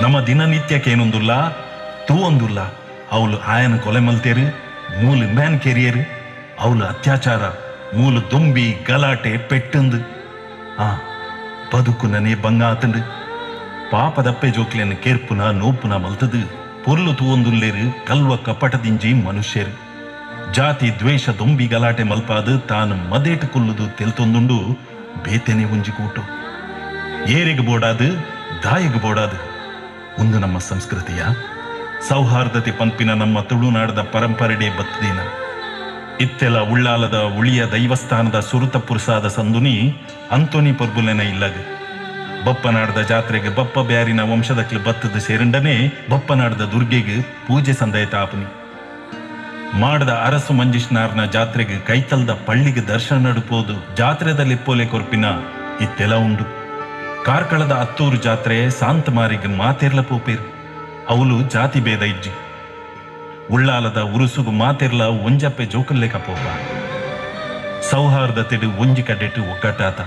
ನಮ್ಮ ದಿನನಿತ್ಯಕ್ಕೆ ಏನೊಂದುಲ್ಲ? ತೂ ಒಂದುಲ್ಲ ಅವಳು ಆಯನ ಕೊಲೆ ಮಲ್ತೇರು, ಮೂಲ ಮ್ಯಾನ್ ಕೆರಿಯರು. ಅವಳು ಅತ್ಯಾಚಾರ, ಮೂಲ ದುಂಬಿ, ಗಲಾಟೆ, ಪೆಟ್ಟಂದು. ಆ, ಬದುಕು ನನೇ ಬಂಗಾತಂಡು ಪಾಪದಪ್ಪೆ ಜೋಕ್ಲೆನ್ ಕೇರ್ಪುನ, ನೋಪುನ ಮಲ್ತದು. ಪೊರ್ಲು ತೂವೊಂದುಲ್ಲೇರು, ಕಲ್ವ ಕಪಟದಿಂಜಿ ಮನುಷ್ಯರು. ಜಾತಿ, ದ್ವೇಷ, ದೊಂಬಿ, ಗಲಾಟೆ ಮಲ್ಪಾದು ತಾನು ಮದೇಟು ಕೊಲ್ಲುದು ತೆಲ್ತೊಂದುಂಡು ಬೇತೆನೆ ಉಂಜಿ ಕೂಟು ಏರಿಗೆ ಬೋಡಾದು, ದಾಯಿಗೆ ಬೋಡಾದು. ಒಂದು ನಮ್ಮ ಸಂಸ್ಕೃತಿಯ ಸೌಹಾರ್ದತೆ ಪಂಪಿನ ನಮ್ಮ ತುಳುನಾಡದ ಪರಂಪರೆಡೆ ಬತ್ತದಿನ. ಇತ್ತೆಲ ಉಳ್ಳಾಲದ ಉಳಿಯ ದೈವಸ್ಥಾನದ ಸುರುತ ಪುರುಸಾದ ಸಂದುನಿ ಅಂತೋನಿ ಪರ್ಬುಲೆನ ಇಲ್ಲಗ. ಬಪ್ಪನಾಡದ ಜಾತ್ರೆಗೆ ಬಪ್ಪ ಬ್ಯಾರಿನ ವಂಶದಕ್ಲು ಬತ್ತದ ಸೇರಂಡನೆ ಬಪ್ಪನಾಡದ ದುರ್ಗೆಗೆ ಪೂಜೆ ಸಂದಾಯ ತಾಪನಿ. ಮಾಡದ ಅರಸು ಮಂಜಿಷ್ನಾರ್ನ ಜಾತ್ರೆಗೆ ಕೈತಲ್ದ ಪಳ್ಳಿಗೆ ದರ್ಶನ ನಡುಪೋದು ಜಾತ್ರೆದಲ್ಲಿ ಪೋಲೆ ಕೊರ್ಪಿನ ಇತ್ತೆಲ ಉಂಡು. ಕಾರ್ಕಳದ ಅತ್ತೂರು ಜಾತ್ರೆ ಸಾಂತಮಾರಿಗೆ ಮಾತೆರ್ಲ ಪೋಪೇರ್. ಅವಳು ಜಾತಿ ಭೇದ ಇಜ್ಜಿ. ಉಳ್ಳಾಲದ ಉರುಸುಗು ಮಾತೆರ್ಲ ಒಂಜಪ್ಪೆ ಜೋಕಲ್ಲೆ ಕಪೋಪ ಸೌಹಾರ್ದತೆಡು ಒಂಜಿ ಕಡೆಟು ಒಗ್ಗಟ್ಟಾತ.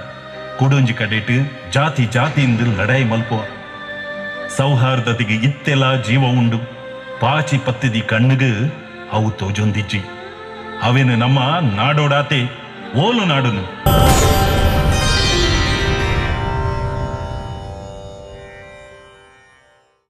ಕೊಡೊಂಜಿ ಕಡೆಟು ಜಾತಿ ಜಾತಿಯಿಂದ ಲಡಾಯಿ ಮಲ್ಪುವ. ಸೌಹಾರ್ದತೆಗೆ ಇತ್ತೆಲ ಜೀವ ಉಂಡು. ಪಾಚಿ ಪತ್ತಿದಿ ಕಣ್ಣಿಗೆ ಅವು ತೋಜೊಂದಿಜ್ಜಿ. ಅವೇನು ನಮ್ಮ ನಾಡೋಡಾತೆ, ಓಲು ನಾಡುನು.